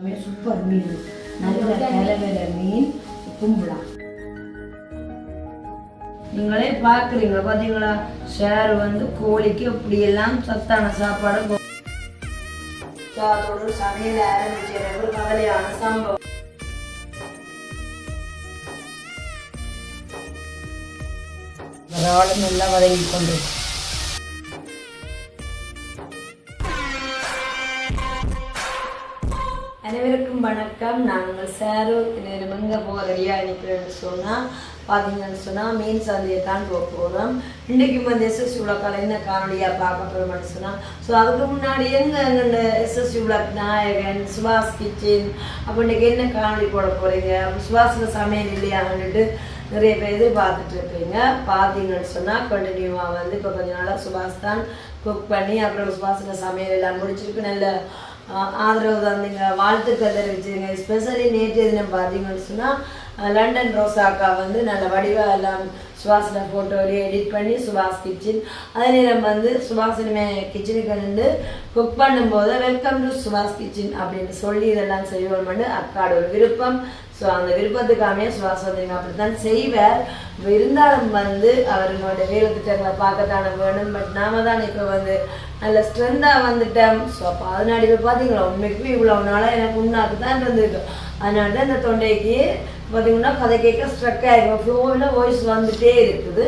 Super மீன். நல்ல கலவர மீன் கும்பலா. நீங்களே பார்க்குறீங்க பார்த்தீங்களா? ஷேர் வந்து கோழிக்கு இப்படியெல்லாம் சத்தான சாப்பாடு போ- சமையல் ஆரம்பிச்ச ஒரு கவலையான சம்பவம். இறாலும் நல்லா வதங்கி கொண்டு வணக்கம். நாங்கள் சேரு நேரம் எங்கே போக ரெடியாக நிற்கிறேன்னு சொன்னால் பார்த்தீங்கன்னு சொன்னால் மீன் சந்தையை தான் போக போகிறோம் இன்றைக்கு வந்து எஸ்எஸ்சி விளக்கால் என்ன காணொலியாக பார்க்க போகிறோம்னு சொன்னால் ஸோ அதுக்கு முன்னாடி எங்கே எங்கள் எஸ்எஸ்சி விளக் நாயகன் சுபாஷ் கிச்சன் அப்போ இன்றைக்கி என்ன காணொலி போட போகிறீங்க அப்போ சுபாஷில் சமையல் இல்லையான்னுட்டு நிறைய பேர் எதிர்பார்த்துட்டு இருப்பீங்க. பார்த்தீங்கன்னு சொன்னால் கண்டினியூவாக வந்து இப்போ கொஞ்ச நாளாக சுபாஷ் தான் குக் பண்ணி அப்புறம் சுபாஷில் சமையல் எல்லாம் முடிச்சிருக்கு. நல்ல ஆதரவு தந்தீங்க வாழ்த்துக்கள் தெரிவிச்சுங்க ஸ்பெஷலி நேற்று தினம் பார்த்தீங்கன்னு சொன்னால் லண்டன் ரோசாக்கா வந்து நல்ல வடிவாக எல்லாம் சுபாஷனை ஃபோட்டோலேயே எடிட் பண்ணி சுபாஷ் கிச்சன் அதே நேரம் வந்து சுபாஷினமே கிச்சனுக்கு வந்து குக் பண்ணும்போது வெல்கம் டு சுபாஷ் கிச்சன் அப்படின்னு சொல்லி இதெல்லாம் செய்வோம்னு அக்காட ஒரு விருப்பம். ஸோ அந்த விருப்பத்துக்காமே சுபாஷ் வந்தீங்க அப்படித்தான் செய்வார். இருந்தாலும் வந்து அவர்களோட வேலை திட்டங்களை பார்க்கத்தான வேணும். பட் நாம தான் இப்போ வந்து நல்ல ஸ்ட்ரென்த்தாக வந்துட்டேன். ஸோ அப்போ அதனால இப்போ பார்த்தீங்களா உண்மைக்குமே இவ்வளோ நாளாக எனக்கு உண்ணாக்கு தான் இருந்திருக்கு அதனால தான் இந்த தொண்டைக்கு பார்த்தீங்கன்னா கதை கேட்க ஸ்ட்ரக் ஆகிருக்கும் ஃப்ளோவில் வாய்ஸ் வந்துட்டே இருக்குது.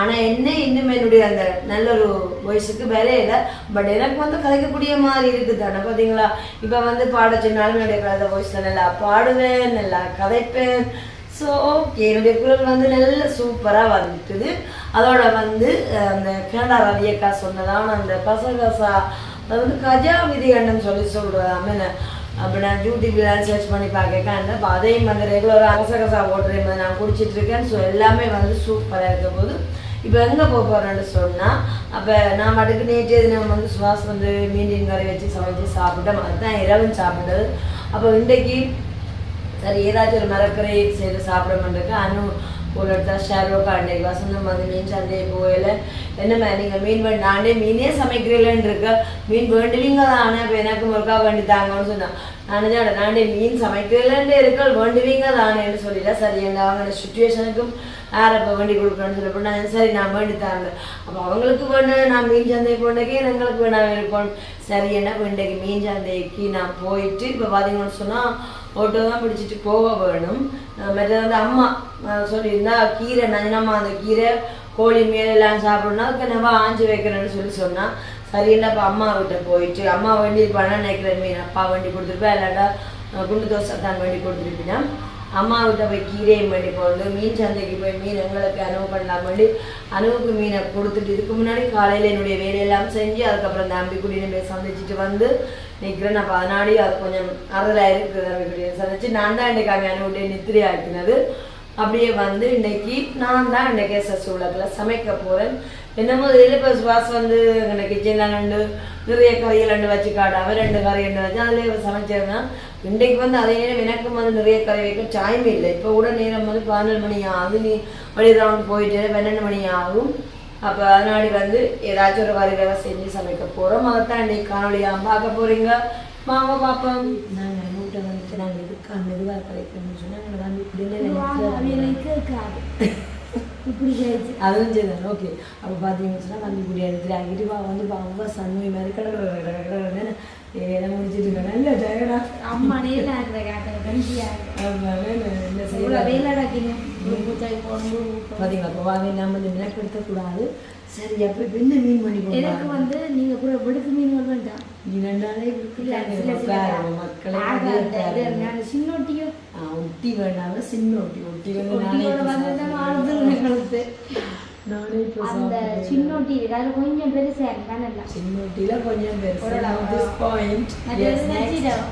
ஆனால் என்ன இன்னும் என்னுடைய அந்த நல்ல ஒரு வாய்ஸுக்கு இல்லை. பட் எனக்கு வந்து கதைக்கக்கூடிய மாதிரி இருக்குது. தானே பார்த்தீங்களா இப்போ வந்து பாட சொன்னாலும் என்னுடைய கதை வாய்ஸில் நல்லா பாடுவேன் நல்லா கதைப்பேன். ஸோ ஓகே என்னுடைய குரல் வந்து நல்ல சூப்பராக வந்துட்டுது. அதோட வந்து அந்த கனடா ரவியக்கா சொன்னதான அந்த கசகசா அது வந்து கஜா விதிகண்டம் சொல்லி சொல்கிறாங்க அப்போ நான் யூடியூப்லாம் சர்ச் பண்ணி பார்க்கேன் அப்போ அதையும் வந்து ரெகுலராக கசகசா ஓட்டுறேன் நான் குடிச்சிட்டு இருக்கேன் ஸோ எல்லாமே வந்து சூப்பராக இருக்க போது இப்போ எங்கே போக போகிறேன்னு சொன்னால் அப்போ நான் மட்டுக்கு நேற்று தினம் வந்து சுவாஸ் வந்து மீன் கறி வச்சு சமைச்சு சாப்பிட்டேன் அதுதான் இரவும் சாப்பிட்டது. அப்போ இன்றைக்கு சரி ஏதாச்சும் ஒரு மரக்கரை செய்து சாப்பிட மாட்டேங்க அனு ஒரு இடத்துல ஷேரோக்கா அன்னைக்கு வசந்தம் வந்து மீன் சந்தையை போகல. என்னம்மா நீங்கள் மீன் வேண்டி நானே மீனே சமைக்கிறீங்களேன்னு இருக்க மீன் வேண்டுவீங்க ஆனால் இப்போ எனக்கு முருக்கா வேண்டி தாங்கன்னு சொன்னான் அனுஜாட நான் நானே மீன் சமைக்கலன்னு இருக்கள் வேண்டுவீங்க தானேன்னு சொல்லிட்டா சரி எங்கள் அவங்களோட சுச்சுவேஷனுக்கும் யார் இப்போ வேண்டி கொடுக்கணும்னு சொல்லி நான் சரி நான் வேண்டி தரேன் அப்போ அவங்களுக்கு வேணும் நான் மீன் சந்தை போனக்கே எங்களுக்கு வேணாம் இருப்போம் சரி என்ன இன்றைக்கு மீன் சந்தைக்கு நான் போயிட்டு இப்போ பார்த்தீங்கன்னு சொன்னால் ஓட்டோ தான் பிடிச்சிட்டு போக வேணும். அஹ் மற்றது வந்து அம்மா சொல்லியிருந்தா கீரை நஞ்சனம்மா அந்த கீரை கோழி மேலெல்லாம் சாப்பிடணும் அதுக்கு நம்ம ஆஞ்சு வைக்கிறேன்னு சொல்லி சொன்னா. சரியில்லை அப்போ அம்மா கிட்ட போயிட்டு அம்மா வேண்டி பணம் நினைக்கிறேன் மீன் அப்பா வேண்டி கொடுத்துருப்பேன் இல்லாட்டா குண்டு தோசை தான் வேண்டி கொடுத்துருப்பீங்கன்னா அம்மா கிட்ட போய் கீரையும் வேண்டி போகிறது மீன் சந்தைக்கு போய் மீன் எங்களுக்கு அனுபவம் பண்ணலாம் வேண்டி அனுவுக்கு மீனை கொடுத்துட்டு இதுக்கு முன்னாடி காலையில் என்னுடைய வேலையெல்லாம் செஞ்சு அதுக்கப்புறம் இந்த அம்பிக்குடியை போய் சந்திச்சுட்டு வந்து நிற்கிறேன் நான் பதினாடி அது கொஞ்சம் அறுதலாக இருக்குது அம்பிக்குடியை சந்திச்சு நான் தான் இன்றைக்கு அங்கே அனுவிட்டு நித்திரை ஆக்கினது அப்படியே வந்து இன்னைக்கு நான் தான் இன்னைக்கு எஸ்எஸ் உலகில் சமைக்க போகிறேன் என்னமோ இதில் சுவாஸ் வந்து எங்கள் கிச்சனில் ரெண்டு நிறைய கறிகள் ரெண்டு வச்சு காட்டாம ரெண்டு கறி ரெண்டு வச்சு அதில் சமைச்சிருந்தேன் இன்றைக்கு வந்து அதே நேரம் எனக்கும் வந்து நிறைய கறி வைக்க டைம் இல்லை. இப்போ கூட நேரம் வந்து பதினொரு மணி ஆகுது. நீ வழி ரவுண்ட் போயிட்டு பன்னெண்டு மணி ஆகும். அப்போ அதனாடி வந்து ஏதாச்சும் ஒரு கறி வேலை செஞ்சு சமைக்க போகிறோம் அதைத்தான் இன்றைக்கு காணொலியாக பார்க்க போகிறீங்க வாங்க பார்ப்போம் நாங்கள் வந்து நாங்கள் இதுக்காக மெதுவாக கரைக்கணும்னு சொன்னால் நாங்கள் வந்து இப்படி இப்படி கேச்சு அதுவும் சரி ஓகே அப்போ பார்த்தீங்கன்னு சொன்னால் வந்து இப்படி எடுத்துட்டு வா வந்து பாவா சன்மை மாதிரி கடற்கரை கடற்கரை முடிச்சிட்டு இருக்கேன் நல்ல டயர்டா அம்மா நேரில் இருக்கிற காட்டுற பார்த்தீங்களா அப்போ வாங்க நம்ம வந்து மெனக்கெடுத்தக்கூடாது சரி அப்போ இப்போ என்ன மீன் பண்ணி எனக்கு வந்து நீங்கள் கூட விடுக்கு மீன் வேண்டாம் நீ சில சில மக்களை சின்னொட்டியும் ஒட்டி வேண்டாம் ஒட்டி வந்து நானே அந்த. சின்னொட்டி அதில் கொஞ்சம் பெருசாக இருக்கு நல்லா சின்ன ஒட்டியில கொஞ்சம் பெருசு yes வந்து next. சீரகம்.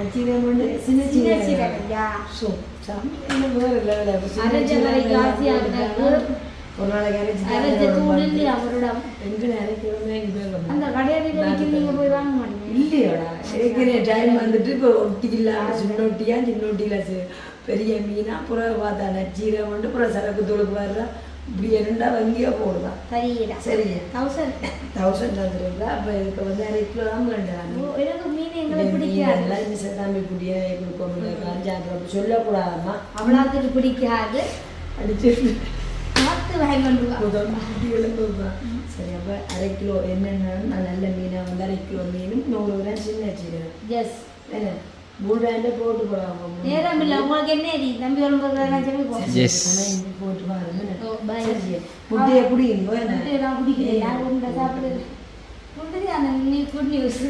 அச்சீரம் வந்து சின்ன சின்ன சின்ன சீரகம். யா ஸோ சமையல் வேறு ஒரு நாளைக்கு அவரோட போய் அந்த போய் வாங்க மாட்டீங்க. இல்லையோடா டைம் வந்துட்டு இப்போ சி- பெரிய மீனா புற பார்த்தா நச்சீரம் புற சரக்கு தூளுக்கு வர்ற இப்படி இருந்தா வங்கியா போடுதான் சரிடா சரியா தௌசண்ட் தௌசண்ட் வந்துருக்குதா அப்போ இதுக்கு வந்து அரை கிலோ தான் வேண்டாம். எனக்கு மீன் எங்களை பிடிக்காது. தம்பி குட்டியை கொடுக்கணும் ஜாக்கிரதை சொல்லக்கூடாதுமா அவ்வளோத்துக்கு பிடிக்காது. அடிச்சு பார்த்து வாங்கி கொண்டு முதல் குட்டி எழுந்துதான் சரி அப்போ அரை கிலோ என்னென்னாலும் நான் நல்ல மீனை வந்து அரை கிலோ மீனும் நூறு கிராம் சின்ன வச்சுக்கிறேன் எஸ் என்ன? மூணு போட்டு போடாம நேரம் இல்லை உங்களுக்கு என்ன எரி தம்பி வரும்போது. போட்டு பாருங்க. முட்டையை முட்டையை நான் குடிக்கிறேன் யாரும் உண்டை சாப்பிடுறது உண்டு அந்த நீ குட் நியூஸ்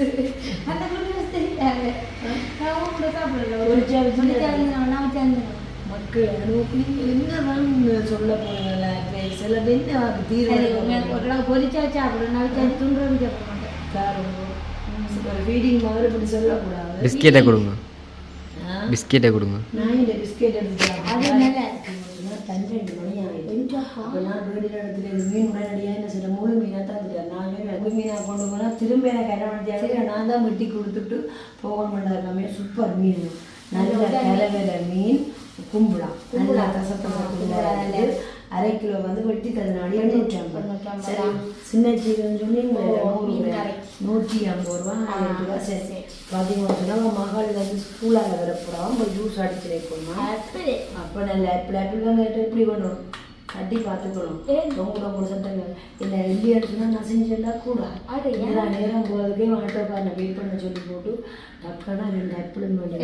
அந்த குட் நியூஸ் தெரியாது. நான் கூட சாப்பிடல. ஒரு நான் சேர்ந்து மக்கள் என்னதான் சொல்ல போறாங்களா சில பேர் தீர்வு ஒரு பொரிச்சா சாப்பிடுறேன் நான் வச்சு துண்டுறது சாப்பிட மாட்டேன். ஒரு ஃபீடிங் மாதிரி இப்படி சொல்லக்கூடாது. பிஸ்கெட்டை கொடுங்க? பிஸ்கெட்டை கொடுங்க. நான் இந்த பிஸ்கெட் எடுத்து அது நல்லா இருக்கு. பன்னெண்டு மணி ஆயிடுச்சு அப்போ நான் வீடு இடத்துல மீன் உடனடியாக என்ன சொல்ல முழு மீனாக தந்துட்டேன். நான் சொன்னேன், முழு மீனாக கொண்டு போனால் திரும்ப எனக்கு பண்ணி நான் தான் வெட்டி கொடுத்துட்டு போகணும் எல்லாமே சூப்பர் மீன். நல்ல கலவர மீன். கும்பலாம் நல்ல கசப்பா அரை கிலோ வந்து வெட்டி தந்தனாடி எண்ணூற்றி ஐம்பது சரி சின்ன சீரகம் ரூபாய். நூற்றி ஐம்பது ரூபா ஆயிரம் ரூபா சரி பார்த்தீங்கன்னா சொன்னா மகள் வந்து ஸ்கூலால் வரப்போகிறோம் போய் ஜூஸ் அடிச்சு வைக்கணுமா அப்போ நல்ல ஆப்பிள் ஆப்பிள் தான் கேட்டு எப்படி பண்ணணும் கட்டி பார்த்துக்கணும். ரொம்ப சட்டங்கள் இல்லை எள்ளி நான் செஞ்சேன்னா கூட? எல்லா நேரம் போகிறதுக்கே ஆட்டோக்காரனை வெயிட் பண்ண சொல்லி போட்டு டக்குனா ரெண்டு ஆப்பிள் என்ன விலை?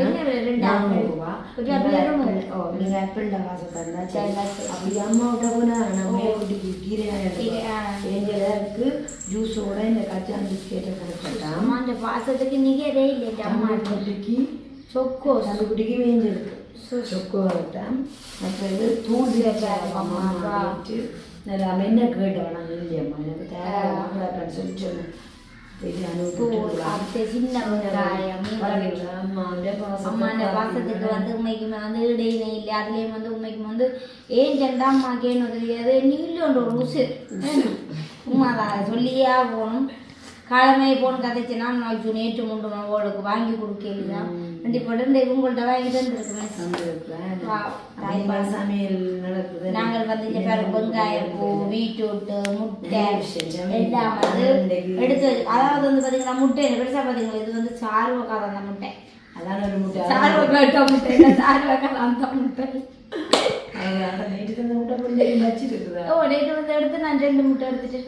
ஓ நீங்கள் ஆப்பிள் காசை தந்தா. அப்படி அம்மாவிட்ட போனா நான் மேற்கொண்டு கீரையாக. எங்களுக்கு ஜூஸோட இந்த கச்சான் பிஸ்கெட்டை கொடுத்துட்டான் அம்மா அந்த பாசத்துக்கு நிகரே இல்லை அம்மா குட்டிக்கு சொக்கோ தம்பி குட்டிக்கு வேஞ்சிருக்கு சொக்கு வரட்டேன் அப்புறம் இது தூள் வச்சு நல்லா என்ன கேட்டவன் இல்லையம்மா எனக்கு தேவையான சொல்லி சொன்னேன் பாசத்துக்கு வந்து உண்மைக்குமே வந்து இடையினை இல்லை அதுலேயும் வந்து உண்மைக்கு வந்து ஏன் செண்டா அம்மாக்கு என்ன தெரியாது நீளோன்ற ஒரு உசு உமாதான் சொல்லியே போகணும் காலமே போன் கதைச்சுனா நாளைக்கு நேற்று முண்டு மகளுக்கு வாங்கி கொடுக்கலாம் கண்டிப்பாக இந்த இவங்கள்ட்ட வாங்கி அப்படிமா சமையல் நடக்குது. நாங்கள் வந்து பாரு வெங்காயம் பூ பீட்ரூட்டு முட்டை. எல்லாம் வந்து எடுத்து அதாவது வந்து பாத்தீங்கன்னா முட்டை பெருசா பாத்தீங்களா? இது வந்து சாறு வைக்காத அந்த முட்டை? அதான் ஒரு முட்டை. சாறு வைக்காத முட்டை? வைக்காத அந்த முட்டை? ஓ நேற்று வந்து எடுத்து நான் ரெண்டு முட்டை எடுத்துட்டு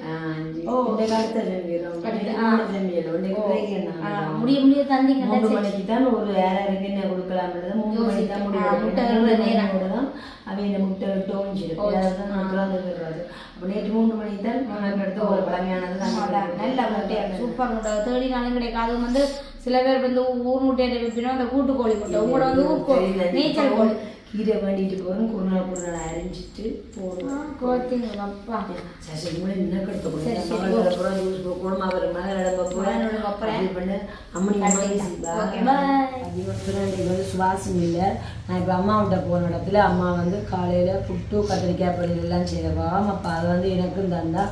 ஓ இந்த காலத்தை செம்பிடும் ஆ. செம்பியலும் ஆ, முடிய முடிய தந்தீங்க மூணு மணிக்கு தான் ஒரு யாராருக்கு என்ன கொடுக்கலாம்ன்றது மூணு மணிக்கு தான் ஆ, முட்டை முடிவு இடுற நேரம். மூணு தான் அவங்க முட்டை டோஞ்சிடும் அதான் நமக்கு வர்றது அப்போ நேற்று மூணு மணிக்கு தான் நான் எடுத்து ஒரு பழமையானது தான் அதான், நல்ல முட்டை சூப்பர் முட்டை தேடி நாளும் கிடைக்காது வந்து சில பேர் வந்து ஊர் முட்டையை வைப்பினோம் அந்த கூட்டு கோழி முட்டை உங்களோட வந்து நீச்சல் கோழி கீரை வேண்டிட்டு போகிறோம் குருநாள் குருநாள் அரைஞ்சிட்டு போடுவோம். கோச்சிங்க அப்பா. சரி கூட என்ன கடுத்த யூஸ் போகணும் அவர் மகள் அப்புறம். போகிறேன் அம்மனி. வந்து சுவாசம் இல்லை. நான் இப்போ அம்மாவிட்ட போன இடத்துல அம்மா வந்து காலையில் புட்டு கத்திரிக்காய் பொரியல் எல்லாம் செய்தவா அப்போ அதை வந்து எனக்கும் தந்தா.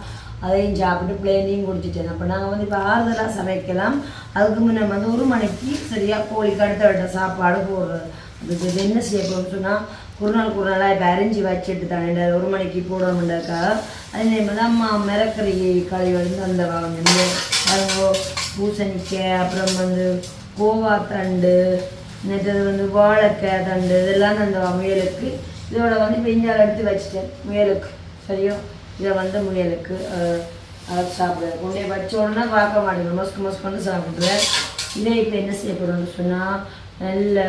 அதையும் சாப்பிட்டு பிளேனையும் குடிச்சிட்டேன். அப்போ நாங்கள் வந்து இப்போ ஆறுதலாக சமைக்கலாம். அதுக்கு முன்னே வந்து ஒரு மணிக்கு சரியாக கோழிக்கு அடுத்த விட்ட சாப்பாடு போடுறது. இது என்ன செய்ய போகணும்னு சொன்னால் ஒரு நாள் ஒரு நாளாக இப்போ அரிஞ்சு வச்சுட்டு தானே ஒரு மணிக்கு போடணுண்டாக்கா அதே மாதிரி தான் அம்மா மிரக்கறி களி வந்து அந்த பாருங்க பூசணிக்காய் அப்புறம் வந்து கோவா தண்டு நேற்று வந்து வாழைக்காய் தண்டு இதெல்லாம் அந்த முயலுக்கு இதோட வந்து பெஞ்சால் எடுத்து வச்சுட்டேன். முயலுக்கு சரியோ? இதை வந்து முயலுக்கு சாப்பிடுவேன் கொண்டே வச்ச உடனே பார்க்க மாட்டேங்குது. மஸ்கு வந்து சாப்பிடுவேன் இதை இப்போ என்ன செய்ய போகிறோம்னு சொன்னால் நல்ல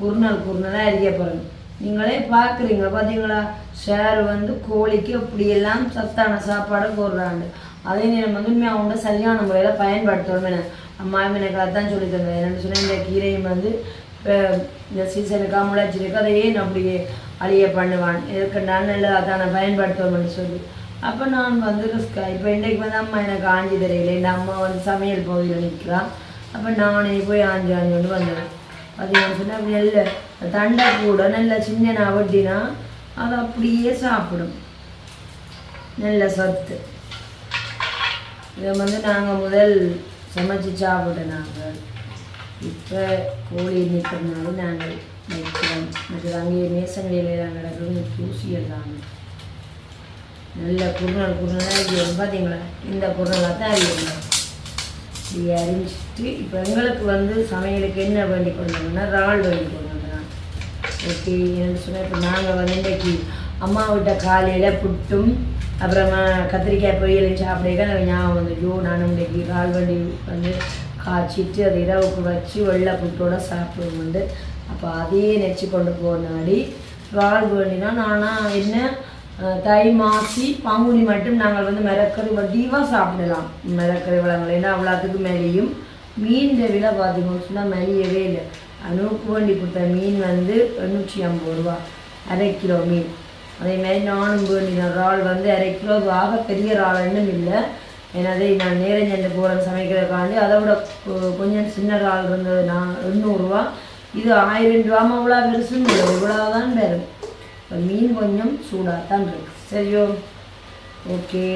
குறுநாள் குறுநாளாக அறிய போகிறேன் நீங்களே பார்க்குறீங்க பார்த்தீங்களா? ஷேர் வந்து கோழிக்கு இப்படியெல்லாம் சத்தான சாப்பாடு போடுறாங்க. அதே நேரம் வந்து உண்மையாக அவங்க சரியான முறையில் பயன்படுத்தணும் என்ன அம்மா எனக்கு அதான் சொல்லி தந்தேன் என்னென்னு சொன்னால் இந்த கீரையும் வந்து இப்போ இந்த சீசனுக்காக முளைச்சிருக்கு அதை ஏன் அப்படியே அழிய பண்ணுவான். இதுக்கு நான் நல்ல அதான பயன்படுத்தணும்னு சொல்லி. அப்போ நான் வந்து ரிஸ்கா இப்போ இன்றைக்கு வந்து அம்மா எனக்கு ஆஞ்சி தெரியல. இந்த அம்மா வந்து சமையல் பகுதியில் நிற்கிறான் அப்போ நானே போய் ஆஞ்சி ஆஞ்சி கொண்டு வந்தேன். அது சொன்னால் நெல் தண்டை கூட நல்ல சின்ன வட்டினா அது அப்படியே சாப்பிடும். நல்ல சத்து. இதை வந்து நாங்கள் முதல் சமைச்சு சாப்பிட்டோம் நாங்கள். இப்போ கோழி நிற்கிறதுனால நாங்கள் நிற்கிறோம். மற்றது அங்கேயே மேசங்களில் நாங்கள் கிடக்குது. தூசியல் தாங்க நல்ல குருநாள் குருநாள் பார்த்தீங்களா இந்த குருநாளாக தான் அறியணும் இப்படி அரிஞ்சிட்டு இப்போ எங்களுக்கு வந்து சமையலுக்கு என்ன வேண்டி கொண்டு இறால் வேண்டி கொண்டு ஓகே என்னன்னு சொன்னால் இப்போ நாங்கள் வந்து இன்றைக்கு அம்மா விட்ட காலையில் புட்டும் அப்புறமா கத்திரிக்காய் பொரியலும் சாப்பிடுக்க எனக்கு ஞாபகம் வந்து ஐயோ நானும் இன்றைக்கி இறால் வண்டி வந்து காய்ச்சிட்டு அது இரவுக்கு வச்சு வெள்ளை புட்டோட சாப்பிடுவோம் வந்து. அப்போ அதையே நெச்சு கொண்டு போனாடி இறால் வேண்டினா நானாக என்ன தை மாசி பங்குனி மட்டும் நாங்கள் வந்து மிளக்கறி வட்டிவாக சாப்பிடலாம். மிளக்கறி வளங்கள். ஏன்னா அவ்வளோத்துக்கு மேலேயும் மீன் விலை பார்த்தீங்கன்னு சொன்னால் மெலியவே இல்லை. அனுக்கு வேண்டி கொடுத்த மீன் வந்து எண்ணூற்றி ஐம்பது ரூபா. அரை கிலோ மீன். அதே மாதிரி நானும் வேண்டின இறால் வந்து அரை கிலோ ஆக பெரிய இறால்னும் இல்லை. எனது நான் நேரம் சென்று போகிறேன் சமைக்கிறதுக்காண்டி அதை விட கொஞ்சம் சின்ன இறால் இருந்தது நான் எண்ணூறுரூவா இது ஆயிரம் ரூபாமா அவ்வளோ பெருசுன்னு இல்லை. இவ்வளோதான் வரும் மீன் கொஞ்சம் சூடாக தான் இருக்கு சரியோ? ஓகே.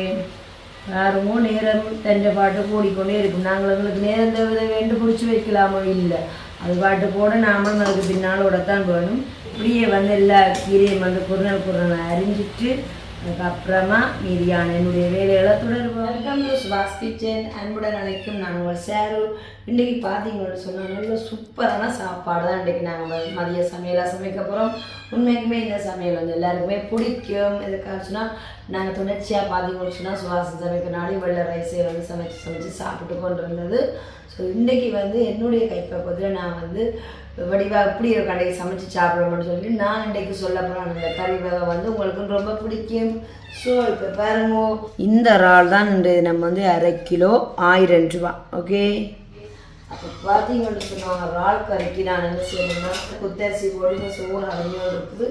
யாருமோ நேரம் தண்டை பாட்டு கூடிக்கொண்டே இருக்கும். நாங்கள் எங்களுக்கு நேரம் தேவதை வேண்டு பிடிச்சி வைக்கலாமோ இல்லை. அது பாட்டு போட நாமளும் அதுக்கு பின்னாலோட தான் வேணும். இப்படியே வந்து எல்லா கீரையும் வந்து குருணல் குருணலை அரிஞ்சிட்டு அதுக்கப்புறமா மீதியான என்னுடைய வேலைகளை தொடர்போம் வெல்கம் டு சுபாஷ் கிச்சன். அன்புடன் அழைக்கும் நாங்கள் சேரு இன்றைக்கி பார்த்தீங்கன்னு சொன்னால் நல்ல சூப்பரான சாப்பாடு தான் இன்றைக்கி நாங்கள் மதிய சமையலாக சமைக்க போகிறோம் உண்மைக்குமே இந்த சமையல் வந்து எல்லாருக்குமே பிடிக்கும். எதுக்காக சொன்னால் நாங்கள் தொடர்ச்சியாக பாதி சொன்னால் சுவாச சமைக்க நாடி வெள்ளை ரைஸை வந்து சமைச்சு சமைச்சு சாப்பிட்டு கொண்டு இருந்தது ஸோ இன்றைக்கி வந்து என்னுடைய கைப்பக்கத்தில் நான் வந்து வடிவாக எப்படி ஒரு கடையை சமைச்சு சாப்பிடணும்னு சொல்லி நான் இன்றைக்கு சொல்ல போகிறேன் அந்த கறி வகை வந்து உங்களுக்கு ரொம்ப பிடிக்கும். ஸோ இப்போ பாருங்க. இந்த இறால் தான் இன்றைய நம்ம வந்து அரை கிலோ ஆயிரம் ரூபா. ஓகே அப்போ பார்த்தீங்கன்னு சொன்னாங்க இறால் கறிக்கு நான் என்ன செய்யணும்னா குத்தரிசி போட்டு சோறு அரைஞ்சோடு இருக்குது.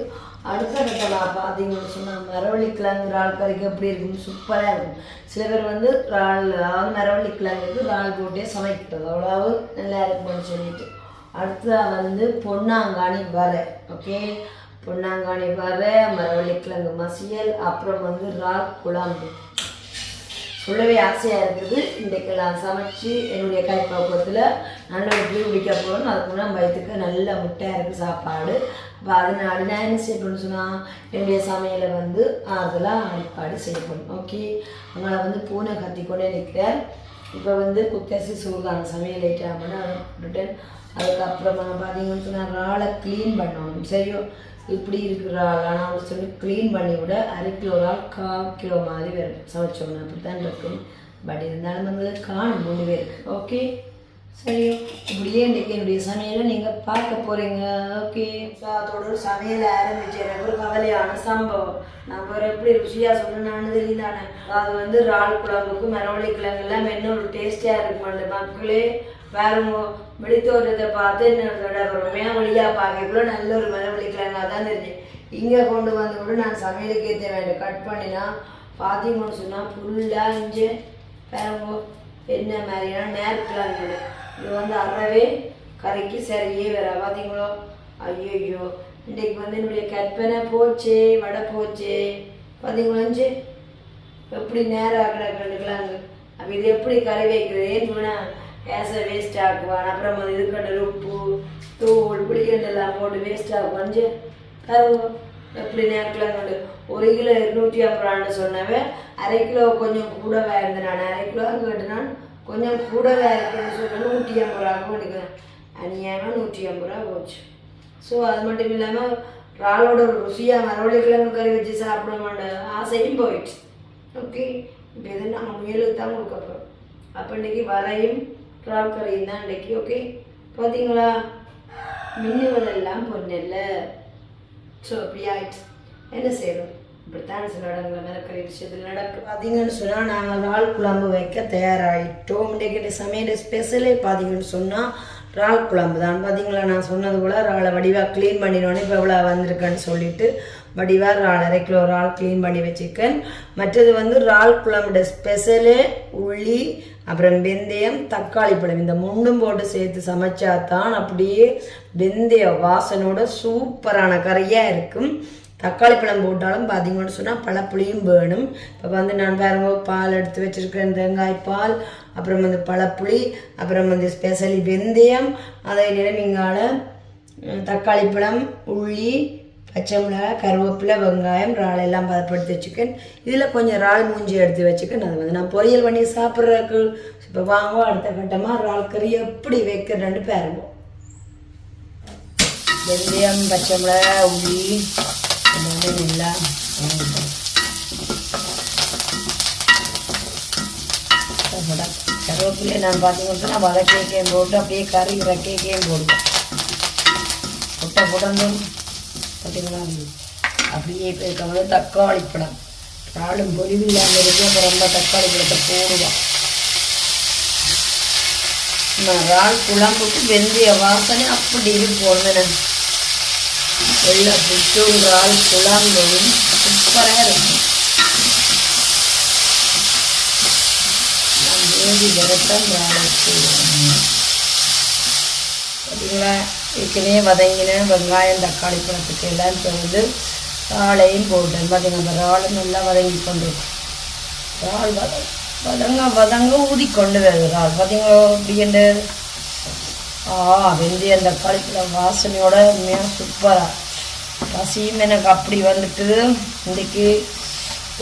அடுத்த இடத்துல நான் பார்த்தீங்கன்னு சொன்னால் மரவள்ளி கிழங்கு இறால் கறிக்கு எப்படி இருக்குன்னு சூப்பராக இருக்கும். சில பேர் வந்து இறால் அதாவது மரவள்ளி கிழங்குக்கு இறால் போட்டே சமைக்கிறது அவ்வளவு நல்லா இருக்கும்னு சொல்லிட்டு. அடுத்ததாக வந்து பொன்னாங்காணி வரை ஓகே பொன்னாங்காணி வரை மரவள்ளி கிழங்கு மசியல் அப்புறம் வந்து இறால் குழம்பு. சொல்லவே ஆசையாக இருக்குது. இன்றைக்கு நான் சமைச்சு என்னுடைய கைப்பக்குவத்தில் நல்ல எப்படி குடிக்க போகணும் அதுக்கு முன்னாடி வயிற்றுக்கு நல்ல முட்டையாக இருக்குது சாப்பாடு. அப்போ அதனால நான் என்ன செய்யணும்னு சொன்னால் என்னுடைய சமையலை வந்து அதெல்லாம் அடிப்பாடு செய்யணும் ஓகே அவங்கள வந்து பூனை கத்தி கொண்டே நிற்கிறேன். இப்போ வந்து குத்தரிசி சூழ்கான சமையல் ஐட்டம் அதை அதுக்கப்புறமா பார்த்தீங்கன்னு சொன்னால் ராளை க்ளீன் பண்ணணும். சரியோ? இப்படி இருக்கிற ஆள் ஆனால் சொல்லி க்ளீன் பண்ணி விட அரை கிலோ ஆள் கா கிலோ மாதிரி வரும். சமைச்சோம்னா அப்படி தான் இருக்கும். பட் இருந்தாலும் வந்து காணும் மூணு பேருக்கு ஓகே சரியோ இப்படியே இன்றைக்கி என்னுடைய சமையலை நீங்கள் பார்க்க போகிறீங்க ஓகே. அதோட ஒரு சமையலை ஆரம்பிச்ச ஒரு கவலையான சம்பவம். நான் வேறு எப்படி ருசியாக சொன்னேன்னு தெரியுதானே அது வந்து இறால் குழம்புக்கு மரவள்ளி கிழங்குலாம் என்ன ஒரு டேஸ்டியாக இருக்கும் அந்த மக்களே பாருங்க வெளித்தோட்டத்தை பார்த்து என்னோட ரொமையா வழியாக பார்க்கக்குள்ள நல்ல ஒரு மரவள்ளி கிழங்காக தான் தெரிஞ்சேன். இங்கே கொண்டு வந்து கூட நான் சமையலுக்கு ஏற்ற வேண்டும் கட் பண்ணினா பார்த்தீங்கன்னு சொன்னால் ஃபுல்லாக இஞ்சி பாருங்க என்ன மாதிரியான நேரத்தில் இது வந்து அறவே கரைக்கு சரியே வேற பார்த்தீங்களோ ஐயோ இன்றைக்கு வந்து என்னுடைய கற்பனை போச்சே வடை போச்சே. பார்த்தீங்களா எப்படி எப்படி நேராக கண்டுக்கலாங்க அப்போ இது எப்படி கறி வைக்கிறது ஏன்னா கேஸை வேஸ்ட் ஆக்குவான். அப்புறம் அது இதுக்கண்டு உப்பு தூள் புளிக்கண்டெல்லாம் போட்டு வேஸ்ட் ஆக்குவான். தருவோம் எப்படி நேரத்தில் கொண்டு? ஒரு கிலோ இருநூற்றி ஐம்பது ரூபான்னு சொன்னவன் அரை கிலோ கொஞ்சம் கூட இருந்தேன் நான் அரை கிலோ கேட்டுனான். கொஞ்சம் கூட இருக்குன்னு சொல்லி நூற்றி ஐம்பது ரூபா எடுக்கிறேன். அநியாயமாக நூற்றி ஐம்பது ரூபா போச்சு. ஸோ அது மட்டும் இல்லாமல் இறாலோட ஒரு ருசியாக மரவள்ளி கிழங்கு கறி வச்சு சாப்பிட மாட்டேன் ஆசையும் போயிடுச்சு. ஓகே இப்போ இது நாங்கள் முயலுக்கு தான் கொடுக்க போகிறோம் அப்போ இன்றைக்கி வரையும் இறால் கறியும் தான் இன்றைக்கி ஓகே பார்த்தீங்களா மின்னுவதெல்லாம் பொண்ணல்ல ஸோ அப்படி ஆயிடுச்சு. என்ன செய்யணும் இப்படித்தான் சில இடங்களில் மிரக்கறி விஷயத்தில் நடக்கும் பார்த்தீங்கன்னு சொன்னால் நாங்கள் இறால் குழம்பு வைக்க தயாராகிட்டோம் இன்றைக்கு சமையல் ஸ்பெஷலே பார்த்தீங்கன்னு சொன்னால் இறால் குழம்பு தான். பார்த்தீங்களா நான் சொன்னது போல் இறாலை வடிவாக க்ளீன் பண்ணினோடனே இப்போ இவ்வளோ வந்திருக்கேன்னு சொல்லிட்டு வடிவாக இறால் அரை கிலோ இறால் க்ளீன் பண்ணி வச்சுருக்கேன். மற்றது வந்து இறால் குழம்புட ஸ்பெஷலே உள்ளி அப்புறம் வெந்தயம் தக்காளி பழம். இந்த மூணும் போட்டு சேர்த்து சமைச்சா தான் அப்படியே வெந்தய வாசனோட சூப்பரான கறியாக இருக்கும். தக்காளி பழம் போட்டாலும் பார்த்தீங்கன்னு சொன்னால் பழப்புளியும் வேணும். இப்போ வந்து நான் பாருங்க பால் எடுத்து வச்சுருக்கேன் தேங்காய் பால் அப்புறம் வந்து பழப்புளி அப்புறம் வந்து ஸ்பெஷலி வெந்தயம் அதை நிலமிங்கால தக்காளி பழம் உள்ளி பச்சை மிளகாய் கருவேப்பிலை வெங்காயம் இறால் எல்லாம் பதப்படுத்தி வச்சுக்கேன். இதில் கொஞ்சம் இறால் மூஞ்சி எடுத்து வச்சுக்கேன். அதை வந்து நான் பொரியல் பண்ணி சாப்பிட்றதுக்கு இப்போ வாங்க அடுத்த கட்டமாக இறால் கறி எப்படி வைக்கிறேன்னு பாருங்க வெந்தயம் பச்சை மிளகாய் உள்ளி வந்து நல்லா வதங்கிட்டோம். அவ்வளோதான். கருவேப்பிலை நான் பார்த்தீங்கன்னா நான் வதக்கேக்கையும் போட்டு அப்படியே கறி இறக்கேக்கையும் போடுவேன் முட்டை புடந்தும் பார்த்தீங்களா அப்படியே இப்போ இருக்க வந்து தக்காளி பழம் ஆளும் பொலிவு இல்லாமல் இருக்கு அப்போ ரொம்ப தக்காளி பழத்தை போடுவான் நான் இறால் குழம்புக்கு வெந்தய வாசனை அப்படி இருக்கும் நான் வெள்ளை புட்டும் இறால் குழம்பும் சூப்பராக இருக்கும் நான் வேதி விரட்டம் இறால் போடுவேன் பார்த்தீங்களா ஏற்கனவே வதங்கினேன் வெங்காயம் தக்காளி பழத்துக்கு எல்லாம் இப்போ வந்து இறாலையும் போட்டேன். பார்த்தீங்கன்னா அந்த இறாலும் நல்லா வதங்கி கொண்டு. இறால் வத வதங்க வதங்க ஊதி கொண்டு வருது இறால். பார்த்தீங்களோ அப்படின்ட்டு ஆ வெந்தய தக்காளி பழம் வாசனையோட உண்மையாக சூப்பராக பசியும் எனக்கு அப்படி வந்துட்டு இன்றைக்கி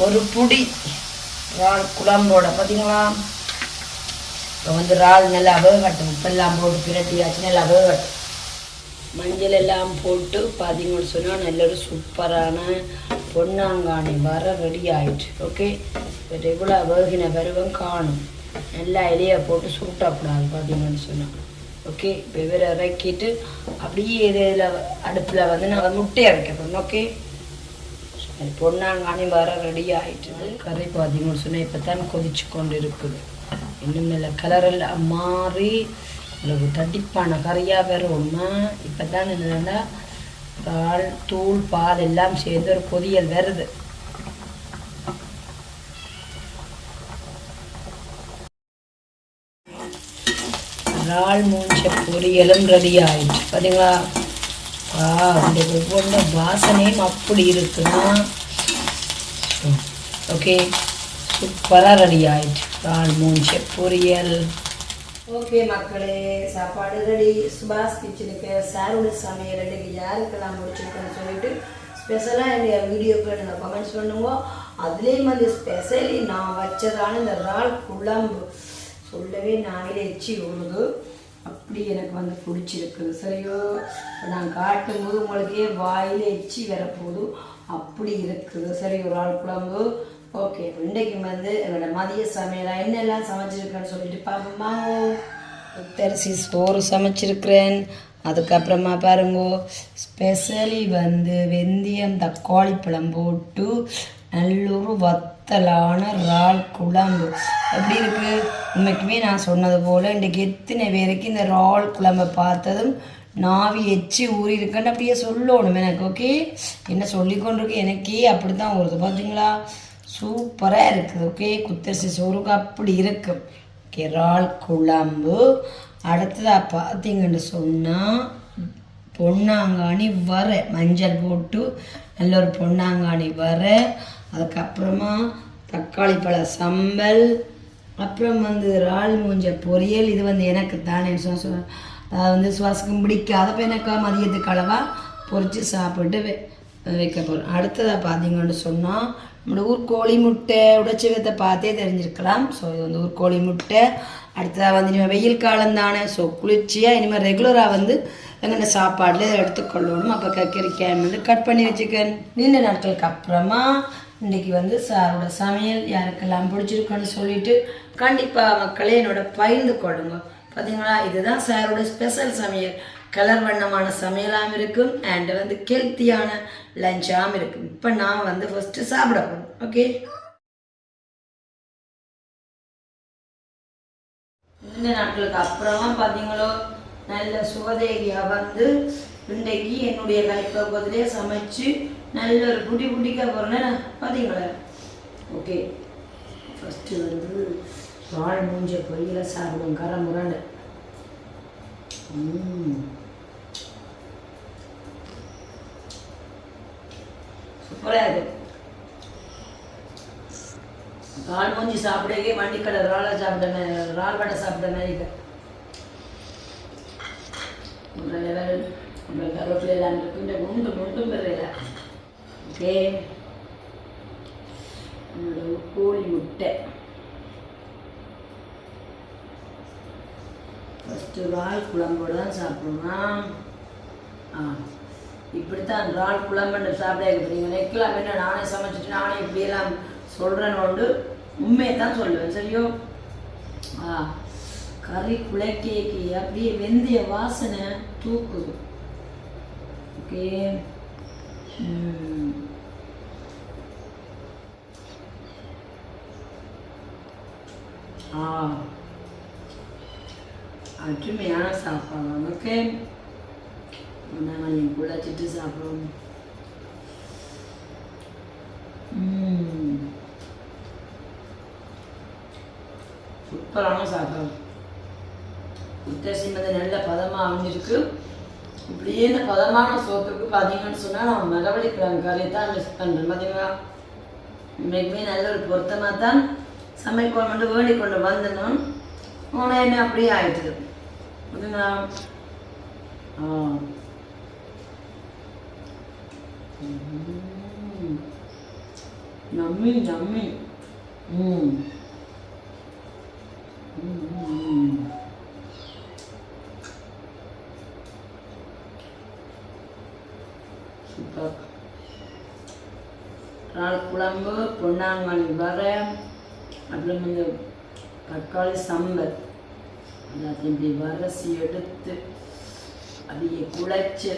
ஒரு புடி இறால் குழம்போட பார்த்தீங்களா இப்போ வந்து இறால் நல்லா வேகட்டும். உப்பெல்லாம் போட்டு பிரட்டியாச்சு நல்லா வேகட்டும். மஞ்சள் எல்லாம் போட்டு பார்த்தீங்கன்னு சொன்னால் நல்ல ஒரு சூப்பரான பொன்னாங்காணி வர ரெடி ஆயிடுச்சு. ஓகே இப்போ ரெகுலர் வேகின பருவம் காணும். நல்லா இலையை போட்டு சூட்டக்கூடாது பார்த்தீங்கன்னு சொன்னால் ஓகே வெவ்வேறு இறக்கிட்டு அப்படியே இதில் அடுப்பில் வந்து நாங்கள் முட்டையை வைக்க ஓகே சரி பொன்னாங்காணி வர ரெடி ஆயிட்டு கறி பார்த்தீங்கன்னு சொன்னால் இப்போ தான் கொதிச்சு கொண்டு இருக்குது இன்னும் நல்ல கலர் எல்லாம் மாறி உங்களுக்கு தட்டிப்பான கறியாக வரும்னா இப்போ தான் என்னென்னா பால் தூள் பால் எல்லாம் சேர்ந்து ஒரு கொதியல் வருது. இறால் மூஞ்ச பொரியலும் ரெடி ஆயிடுச்சு பார்த்தீங்களா ஆ இந்த ஒவ்வொன்று வாசனையும் அப்படி இருக்குன்னா ஓகே. சூப்பராக ரெடி ஆயிடுச்சு இறால் மூஞ்ச பொரியல் ஓகே மக்களே சாப்பாடு ரெடி. சுபாஷ் கிச்சனுக்கு சாரோட சமையல் ரெடிக்கு யாருக்கெல்லாம் முடிச்சிருக்கேன்னு சொல்லிட்டு ஸ்பெஷலாக என்னுடைய வீடியோக்கு நீங்கள் கமெண்ட்ஸ் பண்ணுவோம் அதுலேயும் வந்து ஸ்பெஷலி நான் வச்சதான இந்த இறால் குழம்பு. சொல்லவே நாயில எச்சி விழுது அப்படி எனக்கு வந்து பிடிச்சிருக்கு சரியோ நான் காட்டும் போது உங்களுக்கே வாயில் எச்சி வரப்போகுது. அப்படி இருக்குது. சரி ஒரு ஆள் குழம்பு ஓகே இன்றைக்கு வந்து என்னோட மதிய சமையலாக என்னெல்லாம் சமைச்சிருக்கேன்னு சொல்லிட்டு பார்ப்போமா முத்தரிசி சோறு சமைச்சிருக்கிறேன். அதுக்கப்புறமா பாருங்க ஸ்பெஷலி வந்து வெந்தயம் தக்காளி பழம் போட்டு நல்லொரு வத்தலான இறால் குழம்பு. எப்படி இருக்கு? உண்மைக்குமே நான் சொன்னது போல் இன்றைக்கு எத்தனை பேருக்கு இந்த இறால் குழம்பை பார்த்ததும் நாவி எச்சி ஊறி இருக்குன்னு அப்படியே சொல்லணும் எனக்கு ஓகே என்ன சொல்லி கொண்டிருக்கு? எனக்கே அப்படி தான் வருது பார்த்தீங்களா சூப்பராக இருக்குது ஓகே குத்தரிசி சோறுக்கு அப்படி இருக்கும் ஓகே இறால் குழம்பு. அடுத்ததாக பார்த்தீங்கன்னு சொன்னால் பொன்னாங்காணி வர மஞ்சள் போட்டு நல்ல ஒரு பொன்னாங்காணி வர அதுக்கப்புறமா தக்காளி பழ சம்பல் அப்புறம் வந்து இறால் மூஞ்ச பொரியல். இது வந்து எனக்கு தானே சொ- அது வந்து சுவாசக்கும் பிடிக்காத அப்போ எனக்கு மதியத்துக்கு அளவாக பொரித்து சாப்பிட்டு வை வைக்க போகிறோம் அடுத்ததாக பார்த்தீங்கன்னு சொன்னால் நம்மளோட ஊர் கோழி முட்டை உடைச்சி வைத்த பார்த்தே தெரிஞ்சிருக்கலாம். ஸோ இது வந்து ஊர் கோழி முட்டை. அடுத்ததாக வந்து இனிமேல் வெயில் காலம் தானே ஸோ குளிர்ச்சியாக இனிமேல் ரெகுலராக வந்து எங்கள்ட சாப்பாடில் எடுத்துக்கொள்ளணும்? அப்போ கத்திரிக்காய் வந்து கட் பண்ணி வச்சுக்கேன் நீண்ட நாட்களுக்கு அப்புறமா இன்றைக்கி வந்து சாரோட சமையல் யாருக்கெல்லாம் பிடிச்சிருக்குன்னு சொல்லிட்டு கண்டிப்பாக மக்களே என்னோட பகிர்ந்து கொள்ளுங்க. பார்த்தீங்களா இதுதான் சாரோட ஸ்பெஷல் சமையல். கலர் வண்ணமான சமையலாகவும் இருக்கும் அண்ட் வந்து ஹெல்த்தியான லஞ்சாகவும் இருக்கும். இப்போ நான் வந்து ஃபஸ்ட்டு சாப்பிட போகிறேன் ஓகே இந்த நாட்களுக்கு அப்புறமா பார்த்தீங்களோ நல்ல சுகதேவியாக வந்து இன்றைக்கு என்னுடைய கலைப்பகுதியிலே சமைச்சு நல்ல ஒரு குடி குடிக்க போகிறேன்னு பார்த்தீங்களா ஓகே. ஃபஸ்ட்டு வந்து வாழை மூஞ்ச பொரியல சாப்பிடுவோம் கரை முரண்டு. சூப்பராக இருக்கு. ரால் மூஞ்சி சாப்பிடவே வண்டிக்கடை ராலை சாப்பிட்ட மாதிரி ரால் வடை சாப்பிட்ட மாதிரி இருக்கு. ஒரு level அப்புறம் கருவேப்பிலை எல்லாம் இருக்கு இந்த முண்டு முண்டும் பெறையில ஓகே. நம்மளோட கோழி முட்டை. ஃபஸ்ட்டு இறால் குழம்போடு தான் சாப்பிடணும்? ஆ. இப்படித்தான் இறால் குழம்புன்னு சாப்பிட நீங்கள் நினைக்கலாம் என்ன நானே சமைச்சிட்டு நானே இப்படியெல்லாம் சொல்கிறேன்னு உண்மையை தான் சொல்லுவேன். சரியோ? ஆ. கறி குழைக்கேக்கு அப்படியே வெந்தய வாசனை தூக்குது. ஓகே. ஆ. அருமையான சாப்பாடு. ஓகே. நாங்கள் என் குழைச்சிட்டு சாப்பிடுவோம். சூப்பரான சாப்பாடு. முத்தரசி வந்து நல்ல பதமாக அமைஞ்சிருக்கு இப்படியே இந்த பதமான சோத்துக்கு பார்த்தீங்கன்னு சொன்னால் நான் மரவள்ளி கிழங்கு கறியை தான் மிஸ் பண்ணுறேன் பார்த்தீங்களா இன்றைக்குமே நல்ல ஒரு பொருத்தமாக தான் சமைக்கணும் மட்டும் வேண்டி கொண்டு வந்தனும். ஆனால் என்ன அப்படியே ஆயிடுது பார்த்தீங்களா ஆ. நம்மி நம்மி ம். ம். ம். சூப்பர் இறால் குழம்பு பொன்னாங்கண்ணி வரை அப்புறம் இந்த தக்காளி சம்பல். எல்லாத்தையும் இப்படி வரசி எடுத்து அப்படியே குழைச்சி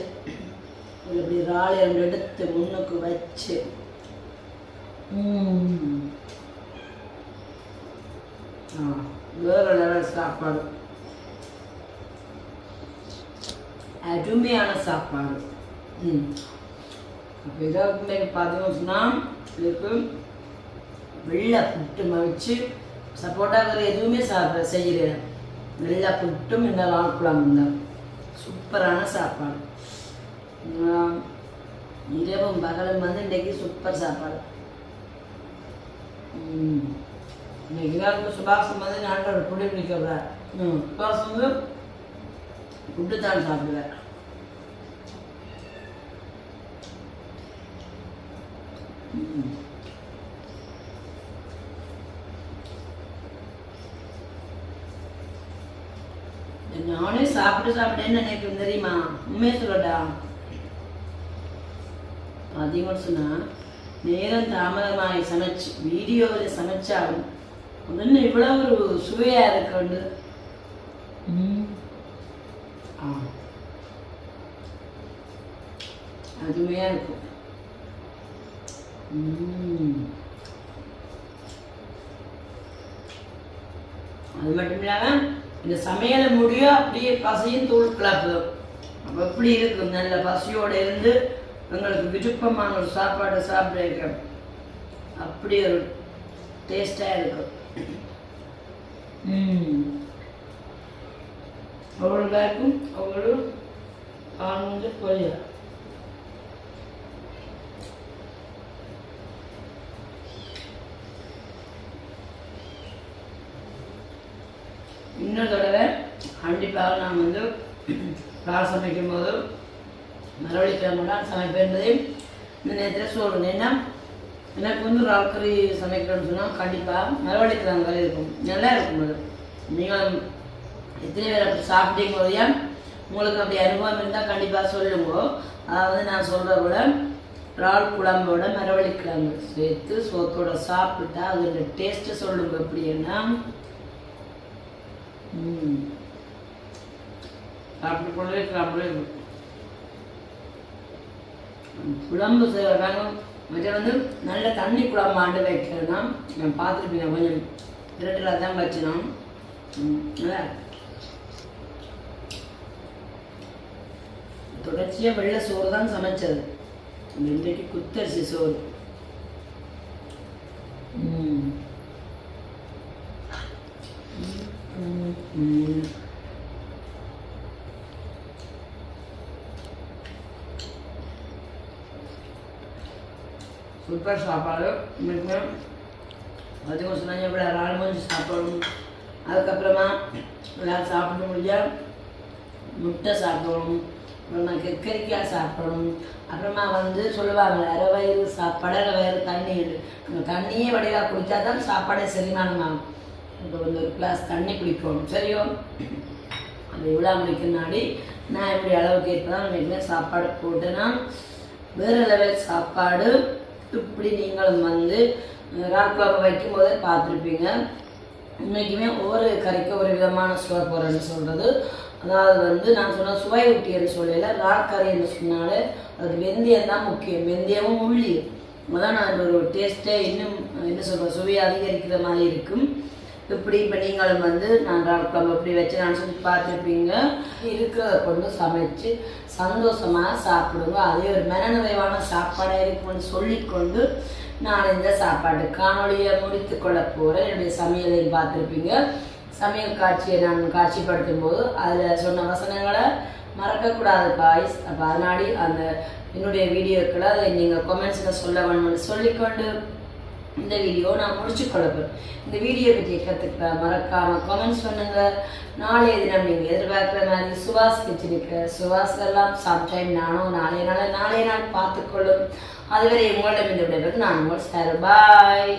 இப்படி இறால் ரெண்டு எடுத்து முன்னுக்கு வச்சு. ம். வேற லெவல் சாப்பாடு. அருமையான சாப்பாடு. ம். அப்போ இதாக்குமே பார்த்தீங்கன்னு சொன்னால் இதுக்கு வெள்ளை புட்டு மவிச்சு சப்போட்டா கறி எதுவுமே சாப்பிட செய்கிறேன் வெள்ளை புட்டும் இந்த குழம்பு தான் சூப்பரான சாப்பாடு. இரவும் பகலும் வந்து இன்றைக்கி சூப்பர் சாப்பாடு. எல்லாருக்கும் சுபாசம் வந்து நான் புடி பிடிக்கிறேன் ம். சுபாசம் வந்து புட்டு தான் சாப்பிடுவேன் ம். நானே சாப்பிட்டு சாப்பிட்டேன்னு என்ன தெரியுமா? உண்மையை சொல்லடா அதிகமாக சொன்னா நேரம் தாமதமாகி சமைச்சு வீடியோவில் சமைச்சாலும் ஒன்று இவ்வளோ ஒரு சுவையாக இருக்குண்டு. அதுமையாக இருக்கும். அது மட்டும் இல்லாமல் இந்த சமையலை முடியும் அப்படியே பசையும் தூள் கிளப்பு அப்போ எப்படி இருக்கும்? நல்ல பசியோடு இருந்து எங்களுக்கு விருப்பமான ஒரு சாப்பாடு சாப்பிட அப்படி ஒரு டேஸ்டாக இருக்கும். அவ்வளோ காய்க்கும் அவ்வளோ ஆனந்த பொய்யா இன்னொரு தடவை கண்டிப்பாக நான் வந்து கால் சமைக்கும் போது மரவள்ளிக்கிழமை தான் சமைப்பேன் என்பதை இந்த நேரத்தில் சொல்கிறேன் ஏன்னா எனக்கு வந்து இறால் கறி சொன்னால் கண்டிப்பாக மரவள்ளிக்கிழமை கறி இருக்கும். நல்லா இருக்கும் அது. நீங்கள் எத்தனை பேர் அப்படி சாப்பிட்டீங்க போதையா உங்களுக்கு அப்படி அனுபவம் இருந்தால் கண்டிப்பாக சொல்லுங்க. அதாவது நான் சொல்கிற கூட இறால் குழம்போட மரவள்ளிக்கிழங்கு சேர்த்து சோத்தோட சாப்பிட்டா அதோட டேஸ்ட்டு சொல்லுங்க. எப்படின்னா சாப்பிட்டு கொண்டே சாப்பிடவே இருக்கும் குழம்பு செய்வாங்க மற்ற வந்து நல்ல தண்ணி குழம்பு ஆண்டு வைக்கிறேன்னா நான் பார்த்துருப்பீங்க கொஞ்சம் இரட்டில் தான் வச்சினோம் ம், தொடர்ச்சியாக வெள்ளை சோறு தான் சமைச்சது. இன்றைக்கு குத்தரிசி சோறு. ம், ம். சூப்பர் சாப்பாடு. இன்னைக்கு அதிகம் சொன்னாங்க இவ்வளோ ரால் மஞ்சு சாப்பிடணும். அதுக்கப்புறமா எல்லோரும் சாப்பிட முடிஞ்சா முட்டை சாப்பிடணும். அப்புறமா கறிக்காய் சாப்பிடணும். அப்புறமா வந்து சொல்லுவாங்க அரை வயிறு சாப்பாடு அரை வயிறு தண்ணி நம்ம தண்ணியே வடிவாக குடித்தா தான் சாப்பாடே செரிமானம் ஆகும் இப்போ வந்து ஒரு கிளாஸ் தண்ணி குடிக்கணும் சரியோ? அந்த விழா முன்னாடி நான் எப்படி அளவுக்கு ஏற்பதான் நம்ம சாப்பாடு போட்டேன்னா வேறு லெவல் சாப்பாடு இப்படி நீங்களும் வந்து ராக்குழம்பு வைக்கும் போதே பார்த்துருப்பீங்க. இன்றைக்குமே ஒவ்வொரு கறிக்கு ஒரு விதமான சுவை போகிறேன்னு சொல்கிறது அதாவது வந்து நான் சொன்ன சுவை ஊட்டியன்னு சொல்லல ராக்கறி என்று சொன்னாலே அதுக்கு வெந்தயம் தான் முக்கியம். வெந்தயமும் உள்ளியும் அதான் நான் ஒரு டேஸ்ட்டே இன்னும் என்ன சொல்கிறேன் சுவையை அதிகரிக்கிற மாதிரி இருக்கும். இப்படி இப்போ நீங்களும் வந்து நன்றாக குழம்பு இப்படி வச்சு நான் சொல்லி பார்த்துருப்பீங்க. இருக்கிறத கொண்டு சமைச்சு சந்தோஷமாக சாப்பிடுங்க. அதே ஒரு மனநிறைவான சாப்பாடாக இருக்கும்னு சொல்லிக்கொண்டு நான் இந்த சாப்பாட்டு காணொலியை முடித்து கொள்ள போகிறேன் என்னுடைய சமையலை பார்த்துருப்பீங்க. சமையல் காட்சியை நான் காட்சிப்படுத்தும் போது அதில் சொன்ன வசனங்களை மறக்கக்கூடாது காய்ஸ் அப்போ அதனாடி அந்த என்னுடைய வீடியோக்களை அதை நீங்கள் கொமெண்ட்ஸில் சொல்ல வேணும்னு சொல்லிக்கொண்டு இந்த வீடியோ நான் முடிச்சு கொள்ளப்பேன் இந்த வீடியோ பற்றிய கற்றுக்க மறக்காம கமெண்ட்ஸ் பண்ணுங்க. நாளைய தினம் நீங்கள் எதிர்பார்க்குற மாதிரி சுபாஷ் கிச்சனுக்கு சுபாஷ் எல்லாம் சம்டைம் நானும் நாளைய நாள் நாளைய நாள் பார்த்துக்கொள்ளும் அதுவரை உங்களிடம் இந்த விடைபெற்று நான் உங்கள் சார். பாய்